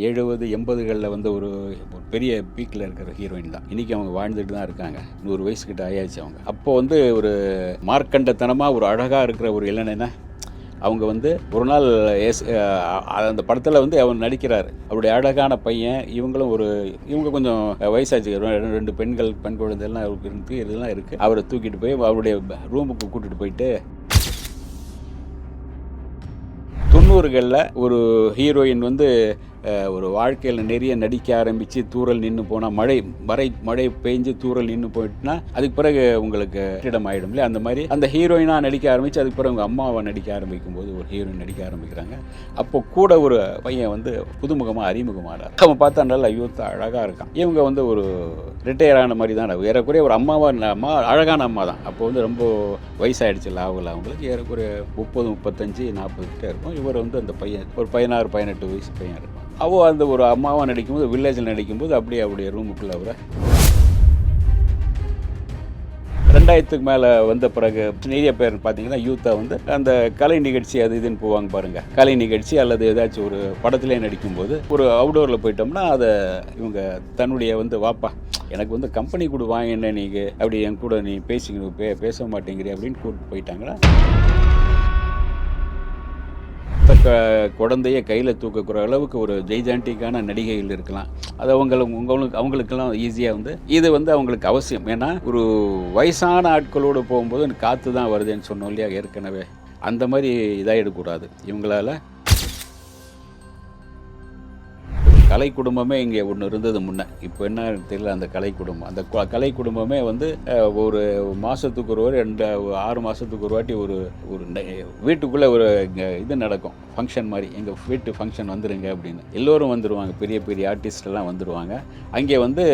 எழுபது எண்பதுகளில் வந்து ஒரு ஒரு பெரிய பீக்கில் இருக்கிற ஹீரோயின் தான். இன்றைக்கி அவங்க வாழ்ந்துட்டு தான் இருக்காங்க. நூறு வயசுக்கிட்ட ஆயாச்சு அவங்க. அப்போ வந்து ஒரு மார்க்கண்டத்தனமாக ஒரு அழகாக இருக்கிற ஒரு இளைஞனை அவங்க வந்து ஒரு நாள் எஸ் அந்த படத்தில் வந்து அவர் நடிக்கிறார். அவருடைய அழகான பையன் இவங்களும் ஒரு இவங்க கொஞ்சம் வயசாச்சு. ரெண்டு- பெண்கள் பெண் குழந்தைலாம் அவருக்கு இருக்கு இதெல்லாம் இருக்குது அவரை தூக்கிட்டு போய் அவருடைய ரூமுக்கு கூட்டிகிட்டு போயிட்டு தொண்ணூறுகளில் ஒரு ஹீரோயின் வந்து ஒரு வாழ்க்கையில் நிறைய நடிக்க ஆரம்பித்து தூரல் நின்று போனால் மழை மறை மழை பெஞ்சு தூரல் நின்று போயிட்டுனா அதுக்கு பிறகு உங்களுக்கு இடம் ஆகிடும் இல்லையா? அந்த மாதிரி அந்த ஹீரோயினாக நடிக்க ஆரம்பித்து அதுக்கு பிறகு அவங்க அம்மாவை நடிக்க ஆரம்பிக்கும் போது ஒரு ஹீரோயின் நடிக்க ஆரம்பிக்கிறாங்க. அப்போ கூட ஒரு பையன் வந்து புதுமுகமாக அறிமுகமானார். அவன் பார்த்தா நல்லா யூத் அழகாக இருக்கான். இவங்க வந்து ஒரு ரிட்டையர் ஆன மாதிரி தான் ஏறக்குறைய ஒரு அம்மாவை அம்மா அழகான அம்மா தான். அப்போ வந்து ரொம்ப வயசாயிடுச்சு லாவில் அவங்களுக்கு. ஏறக்குறைய முப்பது முப்பத்தஞ்சு நாற்பது கிட்டே இருக்கும். இவர் வந்து அந்த பையன் ஒரு பதினாறு பதினெட்டு வயசு பையன் இருக்கும். அவள் அந்த ஒரு அம்மாவாக நடிக்கும்போது வில்லேஜில் நடிக்கும்போது அப்படியே அவருடைய ரூமுக்குள்ளே அவரை ரெண்டாயிரத்துக்கு மேலே வந்த பிறகு நிறைய பேர் பார்த்தீங்கன்னா யூத்தாக வந்து அந்த கலை நிகழ்ச்சி அது இதுன்னு போவாங்க பாருங்க. கலை நிகழ்ச்சி அல்லது ஏதாச்சும் ஒரு படத்திலே நடிக்கும்போது ஒரு அவுடோரில் போயிட்டோம்னா அதை இவங்க தன்னுடைய வந்து வாப்பா எனக்கு வந்து கம்பெனி கூட வாங்க என்ன நீங்கள் அப்படி என் கூட நீ பேசிக்கணும் பே பேச மாட்டேங்கிறீ அப்படின்னு கூப்பிட்டு போயிட்டாங்கன்னா க குழந்தைய கையில் தூக்கக்கூடிய அளவுக்கு ஒரு ஜெய்ஜாண்டிக்கான நடிகைகள் இருக்கலாம். அது அவங்களுக்கு உங்களுக்கு அவங்களுக்கெல்லாம் ஈஸியாக வந்து இது வந்து அவங்களுக்கு அவசியம். ஏன்னா ஒரு வயசான ஆட்களோடு போகும்போது காற்று தான் வருதுன்னு சொன்னோம் இல்லையா ஏற்கனவே. அந்த மாதிரி இதாகிடக்கூடாது இவங்களால கலை குடும்பமே இங்கே ஒன்று இருந்தது முன்னே. இப்போ என்ன தெரியல அந்த கலை குடும்பம் அந்த கு- கலை குடும்பமே வந்து ஒரு மாதத்துக்கு ஒரு ரெண்டு ஆறு மாதத்துக்கு ஒரு வாட்டி ஒரு ஒரு வீட்டுக்குள்ளே ஒரு இது நடக்கும். ஃபங்க்ஷன் மாதிரி. எங்கள் வீட்டு ஃபங்க்ஷன் வந்துருங்க அப்படின்னு. எல்லோரும் வந்துடுவாங்க பெரிய பெரிய ஆர்டிஸ்டெல்லாம் வந்துடுவாங்க அங்கே வந்து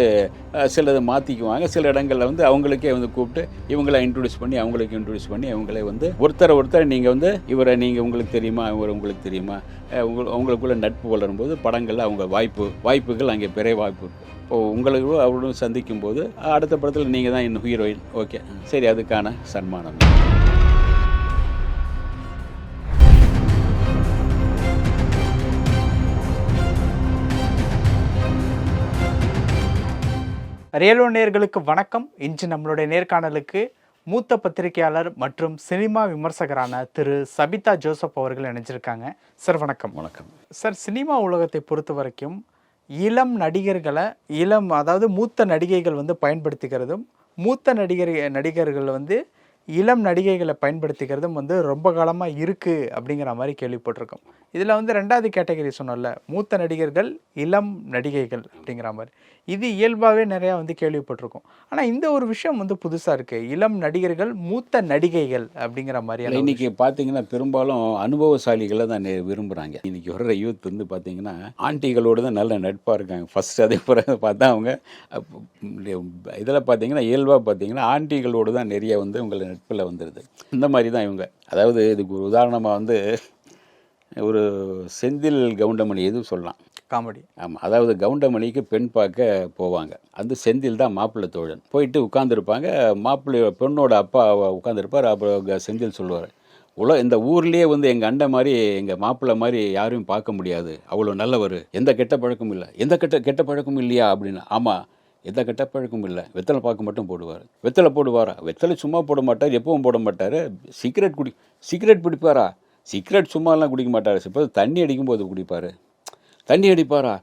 சிலது சிலதை மாற்றிக்குவாங்க சில இடங்களில் வந்து அவங்களுக்கே வந்து கூப்பிட்டு இவங்களை இன்ட்ரடியூஸ் பண்ணி அவங்களுக்கு இன்ட்ரடியூஸ் பண்ணி அவங்களே வந்து ஒருத்தரை ஒருத்தர் நீங்கள் வந்து இவரை நீங்கள் உங்களுக்கு தெரியுமா இவர் உங்களுக்கு தெரியுமா உங்கள் அவங்களுக்குள்ள உங்களுக்குள்ள நட்பு வளரும்போது படங்களில் அவங்க வாய்ப்பு வாய்ப்புகள் அங்கே பெரிய வாய்ப்பு. இருக்கும் இப்போ உங்களுக்கு அவருடன் சந்திக்கும் போது அடுத்த படத்தில் நீங்கள் தான் இன்னும் ஹீரோயின் ஓகே சரி அதுக்கான சன்மானம். ரியலோ நேர்களுக்கு வணக்கம். இன்று நம்மளுடைய நேர்காணலுக்கு மூத்த பத்திரிகையாளர் மற்றும் சினிமா விமர்சகரான திரு சபிதா ஜோசப் அவர்கள் இணைஞ்சிருக்காங்க. சார் வணக்கம். வணக்கம். சார் சினிமா உலகத்தை பொறுத்த வரைக்கும் இளம் நடிகர்களை இளம் அதாவது மூத்த நடிகைகள் வந்து பயன்படுத்திக்கிறதும் மூத்த நடிகர் நடிகர்கள் வந்து இளம் நடிகைகளை பயன்படுத்திக்கிறதும் வந்து ரொம்ப காலமாக இருக்குது அப்படிங்கிற மாதிரி கேள்விப்பட்டிருக்கோம். இதில் வந்து ரெண்டாவது கேட்டகரி சொன்னோம்ல மூத்த நடிகர்கள் இளம் நடிகைகள் அப்படிங்கிற மாதிரி. இது இயல்பாகவே நிறையா வந்து கேள்விப்பட்டிருக்கோம். ஆனால் இந்த ஒரு விஷயம் வந்து புதுசாக இருக்குது இளம் நடிகர்கள் மூத்த நடிகைகள் அப்படிங்கிற மாதிரியான இன்னைக்கு பார்த்தீங்கன்னா பெரும்பாலும் அனுபவசாலிகளை தான் விரும்புகிறாங்க இன்னைக்கு வர்ற யூத் வந்து பார்த்தீங்கன்னா ஆண்டிகளோடு தான் நல்ல நட்பாக இருக்காங்க. ஃபர்ஸ்ட் அதே பிறகு பார்த்தா அவங்க இதில் பார்த்தீங்கன்னா இயல்பாக பார்த்தீங்கன்னா ஆண்டிகளோடு தான் நிறைய வந்து உங்களை நட்பில் வந்துடுது இந்த மாதிரி தான் இவங்க. அதாவது இதுக்கு ஒரு உதாரணமாக வந்து ஒரு செந்தில் கவுண்டமணி எதுவும் சொல்லலாம். காமெடி. ஆமாம் அதாவது கவுண்டமணிக்கு பெண் பார்க்க போவாங்க. அந்த செந்தில் தான் மாப்பிள்ளை தோழன். போயிட்டு உட்காந்துருப்பாங்க மாப்பிள்ளை பெண்ணோட அப்பா உட்காந்துருப்பார் அப்புறம் செந்தில் சொல்லுவார் உல இந்த ஊர்லேயே வந்து எங்கள் அண்டை மாதிரி எங்கள் மாப்பிள்ளை மாதிரி யாரையும் பார்க்க முடியாது. அவ்வளோ நல்லவர். எந்த கெட்ட பழக்கமும் இல்லை. எந்த கெட்ட கெட்ட பழக்கமும் இல்லையா? அப்படின்னு. ஆமாம் எந்த கெட்ட பழக்கமும் இல்லை. வெத்தலை பாக்கு மட்டும் போடுவார். வெத்தலை போடுவாரா? வெத்தலை சும்மா போட மாட்டார் எப்பவும் போட மாட்டார். சிகரெட் குடி சிகரெட் பிடிப்பாரா? சிகரெட் சும்மாலாம் குடிக்க மாட்டார். இப்போ தண்ணி அடிக்கும்போது குடிப்பார். தண்ணி அடிப்பாரா?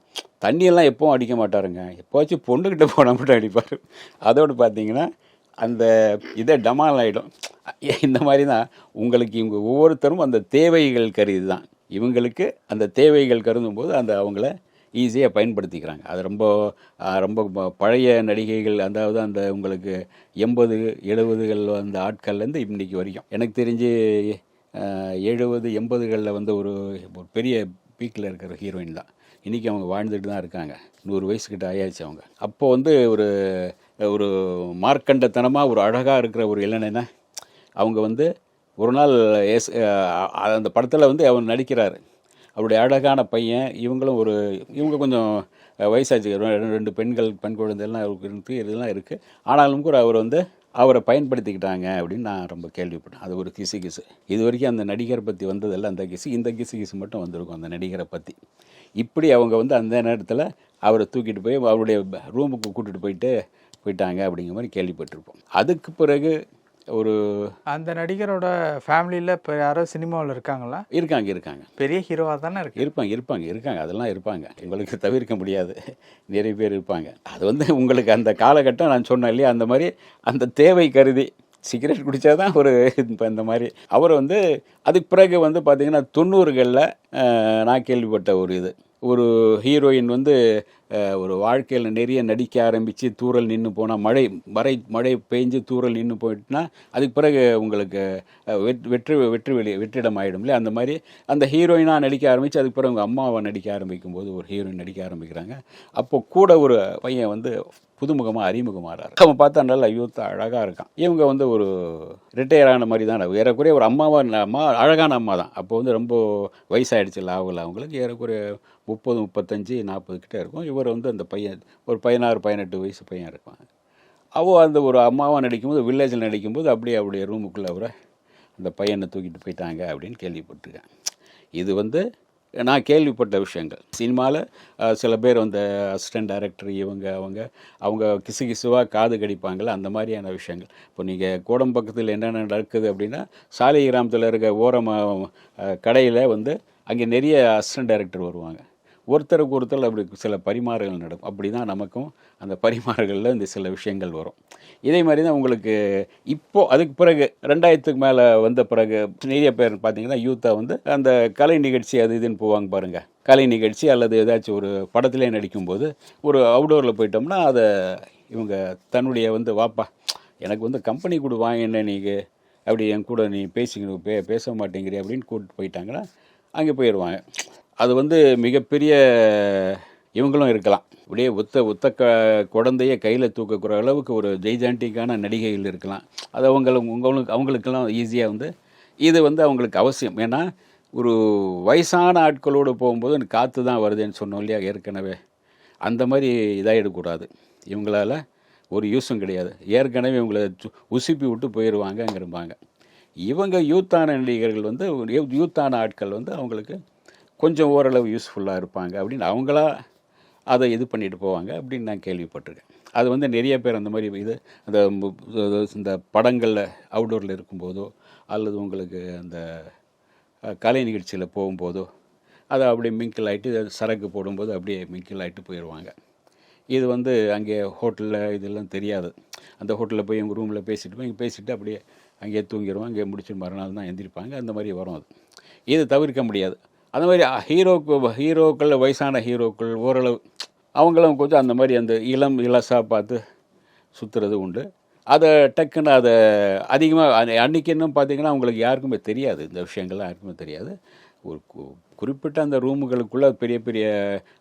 தண்ணியெல்லாம் எப்பவும் அடிக்க மாட்டாருங்க. எப்போச்சும் பொண்ணுக்கிட்ட போனால் மட்டும் அடிப்பார். அதோடு பார்த்தீங்கன்னா அந்த இதை டமால் ஆகிடும் இந்த மாதிரி தான் உங்களுக்கு இவங்க ஒவ்வொருத்தரும் அந்த தேவைகள் கருதி தான். இவங்களுக்கு அந்த தேவைகள் கருதும் போது அந்த அவங்கள ஈஸியாக பயன்படுத்திக்கிறாங்க. அது ரொம்ப ரொம்ப ப- பழைய நடிகைகள் அதாவது அந்த உங்களுக்கு எண்பது எழுபதுகள் வந்த ஆட்கள்லேருந்து இன்றைக்கி வரைக்கும். எனக்கு தெரிஞ்சு எழுபது எண்பதுகளில் வந்து ஒரு ஒரு பெரிய பீக்கில் இருக்கிற ஹீரோயின் தான். இன்றைக்கி அவங்க வாழ்ந்துட்டு தான் இருக்காங்க. நூறு வயசுக்கிட்ட ஆயாச்சு அவங்க. அப்போ வந்து ஒரு ஒரு மார்க்கண்டத்தனமாக ஒரு அழகாக இருக்கிற ஒரு இளைஞனை அவங்க வந்து ஒரு நாள் எஸ் அந்த படத்தில் வந்து அவர் நடிக்கிறார். அவருடைய அழகான பையன் இவங்களும் ஒரு இவங்க கொஞ்சம் வயசாச்சு ரெண்டு- ரெண்டு பெண்கள் பெண் குழந்தைலாம் அவருக்கு இருக்கு இதெல்லாம் இருக்குது ஆனாலும் கூட அவர் வந்து அவரை பயன்படுத்திக்கிட்டாங்க அப்படின்னு நான் ரொம்ப கேள்விப்பட்டேன். அது ஒரு கிசு கிசு. இது வரைக்கும் அந்த நடிகரை பற்றி வந்ததெல்லாம் அந்த கிசு. இந்த கிசு கிசு மட்டும் வந்திருக்கும் அந்த நடிகரை பற்றி இப்படி அவங்க வந்து அந்த நேரத்தில் அவரை தூக்கிட்டு போய் அவருடைய ரூமுக்கு கூட்டிகிட்டு போயிட்டு போயிட்டாங்க அப்படிங்கிற மாதிரி கேள்விப்பட்டிருப்போம். அதுக்கு பிறகு ஒரு அந்த நடிகரோட ஃபேமிலியில் இப்போ யாரோ சினிமாவில் இருக்காங்களா? இருக்காங்க இருக்காங்க. பெரிய ஹீரோவாக தானே இருக்கு. இருப்பாங்க இருப்பாங்க இருக்காங்க. அதெல்லாம் இருப்பாங்க. உங்களுக்கு தவிர்க்க முடியாது. நிறைய பேர் இருப்பாங்க. அது வந்து உங்களுக்கு அந்த காலகட்டம் நான் சொன்னேன் இல்லையா? அந்த மாதிரி அந்த தேவை கருதி சிகரெட் குடித்தா தான் ஒரு இப்போ இந்த மாதிரி. அவர் வந்து அதுக்கு பிறகு வந்து பார்த்திங்கன்னா தொண்ணூறுகளில் நான் கேள்விப்பட்ட ஒரு இது. ஒரு ஹீரோயின் வந்து ஒரு வாழ்க்கையில் நிறைய நடிக்க ஆரம்பித்து தூரல் நின்று போனால் மழை மறை மழை பெஞ்சு தூரல் நின்று போயிட்டுனா அதுக்கு பிறகு உங்களுக்கு வெற்றி வெற்றி வெளி வெற்றிடம் ஆகிடும் இல்லையா? அந்த மாதிரி அந்த ஹீரோயினாக நடிக்க ஆரம்பித்து அதுக்கு பிறகு அவங்க அம்மாவை நடிக்க ஆரம்பிக்கும் போது ஒரு ஹீரோயின் நடிக்க ஆரம்பிக்கிறாங்க. அப்போ கூட ஒரு பையன் வந்து புதுமுகமாக அறிமுகமாகிறார் அவன் பார்த்தா நல்லா யூத் அழகாக இருக்கான். இவங்க வந்து ஒரு ரிட்டையர் ஆன மாதிரி தான் ஏறக்குறைய ஒரு அம்மாவாக அம்மா அழகான அம்மா தான். அப்போ வந்து ரொம்ப வயசாகிடுச்சு லாவில் அவங்களுக்கு. ஏறக்குறைய முப்பது முப்பத்தஞ்சு நாற்பது கிட்டே இருக்கும். இவர் வந்து அந்த பையன் ஒரு பதினாறு பதினெட்டு வயசு பையன் இருப்பான் அவள் அந்த ஒரு அம்மாவாக நடிக்கும்போது வில்லேஜில் நடிக்கும்போது அப்படியே அவருடைய ரூமுக்குள்ளே அவரை அந்த பையனை தூக்கிட்டு போயிட்டாங்க அப்படின்னு கேள்விப்பட்டிருக்கேன். இது வந்து நான் கேள்விப்பட்ட விஷயங்கள். சினிமாவில் சில பேர் அந்த அசிஸ்டன்ட் டைரக்டர் இவங்க அவங்க அவங்க கிசு கிசுவாக காது கடிப்பாங்கள்ல அந்த மாதிரியான விஷயங்கள். இப்போ நீங்கள் கோடம்பக்கத்தில் என்னென்ன நடக்குது அப்படின்னா சாலை கிராமத்தில் இருக்க ஓரமாக கடையில் வந்து அங்கே நிறைய அசிஸ்டன்ட் டைரக்டர் வருவாங்க. ஒருத்தருக்கு ஒருத்தர் அப்படி சில பரிமாறுகள் நடக்கும். அப்படி தான் நமக்கும் அந்த பரிமாறுகளில் இந்த சில விஷயங்கள் வரும். இதே மாதிரி தான் உங்களுக்கு இப்போது அதுக்கு பிறகு ரெண்டாயிரத்துக்கு மேலே வந்த பிறகு நிறைய பேர் பார்த்தீங்கன்னா யூத்தாக வந்து அந்த கலை நிகழ்ச்சி அது இதுன்னு போவாங்க பாருங்கள் கலை நிகழ்ச்சி அல்லது ஏதாச்சும் ஒரு படத்திலே நடிக்கும்போது ஒரு அவுடோரில் போயிட்டோம்னா அதை இவங்க தன்னுடைய வந்து வாப்பா எனக்கு வந்து கம்பெனி கூட வாங்க என்ன நீங்கள் அப்படி என் கூட நீ பேசிக்கணும் பே பேச மாட்டேங்கிறீ அப்படின்னு கூப்பிட்டு போயிட்டாங்கன்னா அங்கே போயிடுவாங்க அது வந்து மிகப்பெரிய இவங்களும் இருக்கலாம். அப்படியே ஒத்த ஒத்த க குழந்தைய கையில் தூக்கக்கூடிய அளவுக்கு ஒரு ஜெய்ஜாண்டிக்கான நடிகைகள் இருக்கலாம். அது அவங்களுக்கு உங்களுக்கு அவங்களுக்கெல்லாம் ஈஸியாக வந்து இது வந்து அவங்களுக்கு அவசியம். ஏன்னா ஒரு வயசான ஆட்களோடு போகும்போது எனக்கு காற்று தான் வருதுன்னு சொன்னோம் இல்லையா ஏற்கனவே. அந்த மாதிரி இதாகிடக்கூடாது இவங்களால் ஒரு யூஸும் கிடையாது. ஏற்கனவே இவங்களை சு- உசுப்பி விட்டு போயிடுவாங்கங்கிறப்பாங்க இவங்க யூத்தான நடிகர்கள் வந்து யூத்தான ஆட்கள் வந்து அவங்களுக்கு கொஞ்சம் ஓரளவு யூஸ்ஃபுல்லாக இருப்பாங்க அப்படின்னு அவங்களா அதை இது பண்ணிட்டு போவாங்க அப்படின்னு நான் கேள்விப்பட்டிருக்கேன். அது வந்து நிறைய பேர் அந்த மாதிரி இது அந்த இந்த படங்களில் அவுடோரில் இருக்கும்போதோ அல்லது உங்களுக்கு அந்த கலை நிகழ்ச்சியில் போகும்போதோ அதை அப்படியே மிங்கிள் ஆகிட்டு சரக்கு போடும்போது அப்படியே மிங்கிள் ஆகிட்டு போயிடுவாங்க இது வந்து அங்கே ஹோட்டலில் இதெல்லாம் தெரியாது. அந்த ஹோட்டலில் போய் எங்கள் ரூமில் பேசிட்டு போய் இங்கே பேசிட்டு அப்படியே அங்கேயே தூங்கிடுவோம் அங்கேயே முடிச்சு மறுநாள் தான் எந்திரிப்பாங்க. அந்த மாதிரி வரும் அது. இது தவிர்க்க முடியாது. அந்த மாதிரி ஹீரோக்கு ஹீரோக்கள் வயசான ஹீரோக்கள் ஓரளவு அவங்களும் கொஞ்சம் அந்த மாதிரி அந்த இளம் இலசாக பார்த்து சுற்றுறது உண்டு. அதை டக்குன்னு அதை அதிகமாக அன்றைக்கி இன்னும் பார்த்தீங்கன்னா அவங்களுக்கு யாருக்குமே தெரியாது. இந்த விஷயங்கள்லாம் யாருக்குமே தெரியாது. ஒரு கு- குறிப்பிட்ட அந்த ரூமுகளுக்குள்ளே பெரிய பெரிய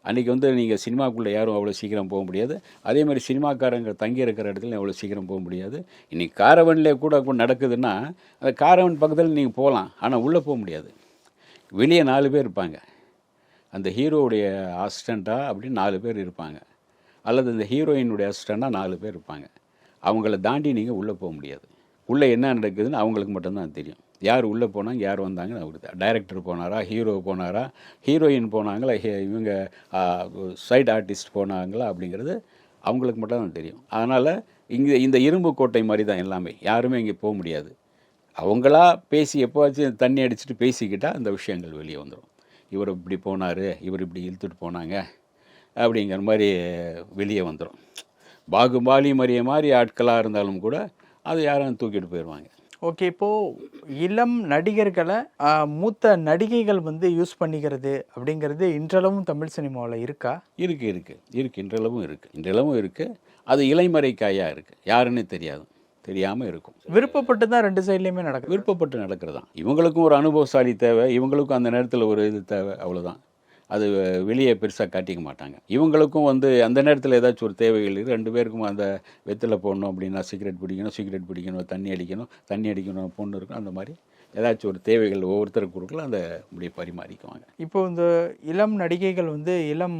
அன்றைக்கி வந்து நீங்கள் சினிமாக்குள்ளே யாரும் அவ்வளோ சீக்கிரம் போக முடியாது. அதே மாதிரி சினிமாக்காரங்க தங்கி இருக்கிற இடத்துல அவ்வளோ சீக்கிரம் போக முடியாது. இன்றைக்கி காரவன்லேயே கூட கூட நடக்குதுன்னா அந்த காரவன் பக்கத்தில் நீங்கள் போகலாம் ஆனால் உள்ளே போக முடியாது. வெளியே நாலு பேர் இருப்பாங்க. அந்த ஹீரோவுடைய அசிஸ்டண்ட்டாக அப்படின்னு நாலு பேர் இருப்பாங்க. அல்லது இந்த ஹீரோயினுடைய அசிஸ்டண்ட்டாக நாலு பேர் இருப்பாங்க. அவங்கள தாண்டி நீங்கள் உள்ளே போக முடியாது. உள்ளே என்ன நடக்குதுன்னு அவங்களுக்கு மட்டும்தான் தெரியும். யார் உள்ளே போனாங்க யார் வந்தாங்கன்னு அவருக்கு டைரக்டர் போனாரா ஹீரோ போனாரா ஹீரோயின் போனாங்களா ஹே- இவங்க சைட் ஆர்டிஸ்ட் போனாங்களா அப்படிங்கிறது அவங்களுக்கு மட்டும் தான் தெரியும். அதனால் இங்கே இந்த இரும்பு கோட்டை மாதிரி தான் எல்லாமே. யாருமே இங்கே போக முடியாது. அவங்களா பேசி எப்போவாச்சும் தண்ணி அடிச்சுட்டு பேசிக்கிட்டால் அந்த விஷயங்கள் வெளியே வந்துடும் இவர் இப்படி போனார் இவர் இப்படி இழுத்துட்டு போனாங்க அப்படிங்கிற மாதிரி வெளியே வந்துடும் பாகுபாலி மரிய மாதிரி ஆட்களாக இருந்தாலும் கூட அதை யாரும் தூக்கிட்டு போயிடுவாங்க ஓகே இப்போது இளம் நடிகர்களை மூத்த நடிகைகள் வந்து யூஸ் பண்ணிக்கிறது அப்படிங்கிறது இன்றளவும் தமிழ் சினிமாவில் இருக்கா? இருக்கு இருக்கு. இருக்கு இன்றளவும் இருக்கு. இன்றளவும் இருக்கு. அது இலைமறை காயாக இருக்கு. யாருன்னு தெரியாது. தெரியாமல் இருக்கும். விருப்பப்பட்டு தான் ரெண்டு சைட்லேயுமே நடக்குது. விருப்பப்பட்டு நடக்கிறது தான் இவங்களுக்கும் ஒரு அனுபவசாலி தேவை இவங்களுக்கும் அந்த நேரத்தில் ஒரு இது தேவை அவ்வளோதான் அது வெளியே பெருசாக காட்டிக்க மாட்டாங்க. இவங்களுக்கும் வந்து அந்த நேரத்தில் ஏதாச்சும் ஒரு தேவைகள் இருக்குது ரெண்டு பேருக்கும் அந்த வெத்தில போடணும் அப்படின்னா சிகரெட் பிடிக்கணும் சிகரெட் பிடிக்கணும் தண்ணி அடிக்கணும் தண்ணி அடிக்கணும் பொண்ணு இருக்கணும் அந்த மாதிரி ஏதாச்சும் ஒரு தேவைகள் ஒவ்வொருத்தருக்கு கொடுக்கலாம் அந்த அப்படியே பரிமாறிக்குவாங்க. இப்போ இந்த இளம் நடிகைகள் வந்து இளம்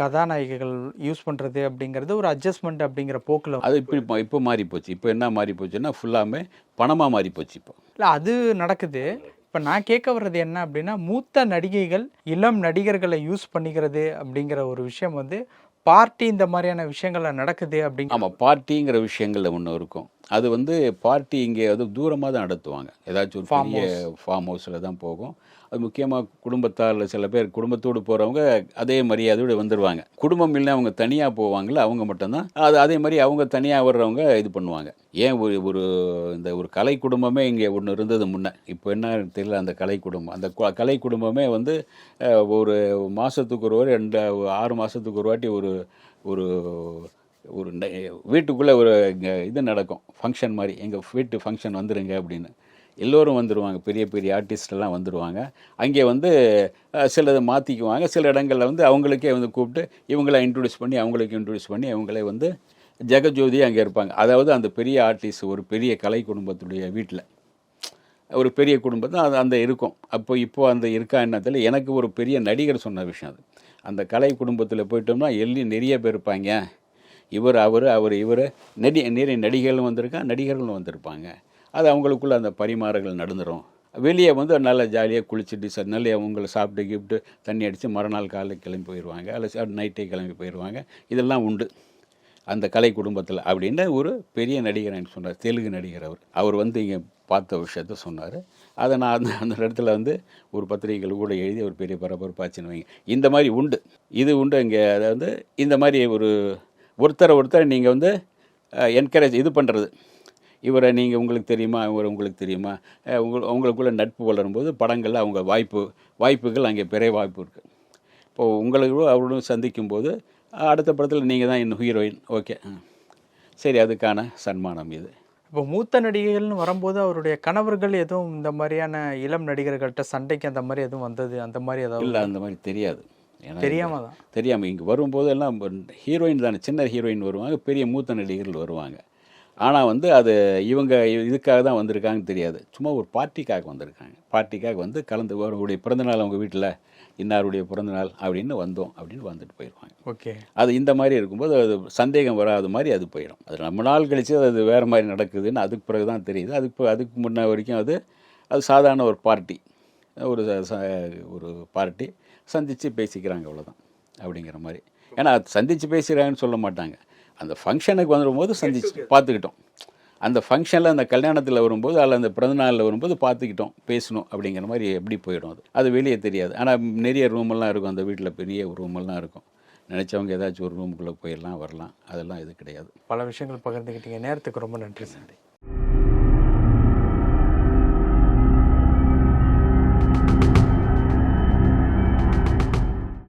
கதாநாயகிகள் யூஸ் பண்ணுறது அப்படிங்கிறது ஒரு அட்ஜஸ்ட்மெண்ட் அப்படிங்கிற போக்கில் அது இப்படி இப்போ இப்போ மாறி போச்சு. இப்போ என்ன மாறி போச்சுன்னா ஃபுல்லாமே பணமாக மாறி போச்சு இப்போ. இல்லை அது நடக்குது. இப்போ நான் கேட்க வர்றது என்ன அப்படின்னா மூத்த நடிகைகள் இளம் நடிகர்களை யூஸ் பண்ணிக்கிறது அப்படிங்கிற ஒரு விஷயம் வந்து பார்ட்டி இந்த மாதிரியான விஷயங்கள்ல நடக்குது அப்படிங்க ஆமாம் பார்ட்டிங்கிற விஷயங்கள்ல ஒன்று இருக்கும். அது வந்து பார்ட்டி இங்கே அது தூரமாக தான் நடத்துவாங்க. ஏதாச்சும் ஒரு பெரிய ஃபார்ம் ஹவுஸில் தான் போகும். அது முக்கியமாக குடும்பத்தார் சில பேர் குடும்பத்தோடு போகிறவங்க அதே மரியாதையோடு வந்துடுவாங்க குடும்பம் இல்லை அவங்க தனியாக போவாங்கல்ல அவங்க மட்டும்தான். அது அதே மாதிரி அவங்க தனியாக வர்றவங்க இது பண்ணுவாங்க. ஏன் ஒரு ஒரு இந்த ஒரு கலை குடும்பமே இங்கே ஒன்று இருந்தது முன்ன. இப்போ என்ன தெரியல அந்த கலை குடும்பம். அந்த கலை குடும்பமே வந்து ஒரு மாதத்துக்கு ஒரு ரெண்டு ஆறு மாதத்துக்கு ஒரு வாட்டி ஒரு ஒரு ஒரு வீட்டுக்குள்ளே ஒரு இது நடக்கும். ஃபங்க்ஷன் மாதிரி. எங்கள் வீட்டு ஃபங்க்ஷன் வந்துடுங்க அப்படின்னு. எல்லோரும் வந்துடுவாங்க பெரிய பெரிய ஆர்டிஸ்டெல்லாம் வந்துடுவாங்க அங்கே வந்து சிலதை மாற்றிக்குவாங்க சில இடங்களில் வந்து அவங்களுக்கே வந்து கூப்பிட்டு இவங்கள இன்ட்ரடியூஸ் பண்ணி அவங்களுக்கு இன்ட்ரடியூஸ் பண்ணி அவங்களே வந்து ஜெகஜோதி அங்கே இருப்பாங்க. அதாவது அந்த பெரிய ஆர்டிஸ்ட் ஒரு பெரிய கலை குடும்பத்துடைய வீட்டில் ஒரு பெரிய குடும்பத்தை அது அந்த இருக்கும். அப்போ இப்போது அந்த இருக்கா என்னத்தில் எனக்கு ஒரு பெரிய நடிகர் சொன்ன விஷயம் அது. அந்த கலை குடும்பத்தில் போயிட்டோம்னா எள்ளி நிறைய பேர் இருப்பாங்க. இவர் அவர் அவர் இவர். நடி நிறைய நடிகர்களும் வந்திருக்கான் நடிகர்களும் வந்திருப்பாங்க. அது அவங்களுக்குள்ள அந்த பரிமாறங்கள் நடந்துரும். வெளியே வந்து நல்லா ஜாலியாக குளிச்சுட்டு சார் நல்ல அவங்கள சாப்பிட்டு கிஃப்ட்டு தண்ணி அடித்து மறுநாள் காலையில் கிளம்பி போயிடுவாங்க அல்ல நைட்டே கிளம்பி போயிடுவாங்க இதெல்லாம் உண்டு. அந்த கலை குடும்பத்தில் அப்படின்னு ஒரு பெரிய நடிகர் எனக்கு சொன்னார்? தெலுங்கு நடிகர் அவர். அவர் வந்து இங்கே பார்த்த விஷயத்த சொன்னார். அதை நான் அந்த அந்த இடத்துல வந்து ஒரு பத்திரிகைகள் கூட எழுதி ஒரு பெரிய பரபரப்பாச்சுன்னு வைங்க. இந்த மாதிரி உண்டு. இது உண்டு இங்கே. அதாவது இந்த மாதிரி ஒரு ஒருத்தரை ஒருத்தர் நீங்கள் வந்து என்கரேஜ் இது பண்ணுறது இவரை நீங்கள் உங்களுக்கு தெரியுமா? இவர் உங்களுக்கு தெரியுமா? உங்கள் உங்களுக்குள்ள நட்பு வளரும்போது படங்களில் அவங்க வாய்ப்பு வாய்ப்புகள் அங்கே பெரிய வாய்ப்பு இருக்குது இப்போது உங்களுக்கு அவரோடும் சந்திக்கும் போது அஹ் அடுத்த படத்தில் நீங்கள் தான் இன்னும் ஹீரோயின் ஓகே சரி அதுக்கான சன்மானம் இது. இப்போ மூத்த நடிகைகள்னு வரும்போது அவருடைய கணவர்கள் எதுவும் இந்த மாதிரியான இளம் நடிகர்கள்ட்ட சண்டைக்கு அந்த மாதிரி எதுவும் வந்தது? அந்த மாதிரி ஏதாவது இல்லை அந்த மாதிரி தெரியாது. தெரியாம தான். தெரியாமல் இங்கே வரும்போது எல்லாம் ஹீரோயின் தானே சின்ன ஹீரோயின் வருவாங்க பெரிய மூத்த நடிகர்கள் வருவாங்க. ஆனால் வந்து அது இவங்க இதுக்காக தான் வந்திருக்காங்கன்னு தெரியாது. சும்மா ஒரு பார்ட்டிக்காக வந்திருக்காங்க. பார்ட்டிக்காக வந்து கலந்து அவருடைய பிறந்தநாள் அவங்க வீட்டில் இன்னாருடைய பிறந்தநாள் அப்படின்னு வந்தோம் அப்படின்னு வந்துட்டு போயிடுவாங்க ஓகே. அது இந்த மாதிரி இருக்கும்போது அது சந்தேகம் வராத மாதிரி அது போயிடும் அது ரொம்ப நாள் கழிச்சு அது வேறு மாதிரி நடக்குதுன்னு அதுக்கு பிறகு தான் தெரியுது. அதுக்கு அதுக்கு முன்ன வரைக்கும் அது அது சாதாரண ஒரு பார்ட்டி. ஒரு ஒரு பார்ட்டி. சந்தித்து பேசிக்கிறாங்க அவ்வளோதான் அப்படிங்கிற மாதிரி. ஏன்னா அது சந்தித்து பேசுகிறாங்கன்னு சொல்ல மாட்டாங்க. அந்த ஃபங்க்ஷனுக்கு வந்துடும்போது சந்திச்சு பார்த்துக்கிட்டோம். அந்த ஃபங்க்ஷனில் அந்த கல்யாணத்தில் வரும்போது அதில் அந்த பிறந்தநாளில் வரும்போது பார்த்துக்கிட்டோம் பேசணும் அப்படிங்கிற மாதிரி எப்படி போயிடும் அது. அது வெளியே தெரியாது. ஆனால் நிறைய ரூமெல்லாம் இருக்கும். அந்த வீட்டில் பெரிய ரூமெல்லாம் இருக்கும். நினச்சவங்க ஏதாச்சும் ஒரு ரூமுக்குள்ளே போயிடலாம் வரலாம். அதெல்லாம் இது கிடையாது. பல விஷயங்கள் பகிர்ந்துக்கிட்டீங்க நேரத்துக்கு ரொம்ப நன்றி சார்.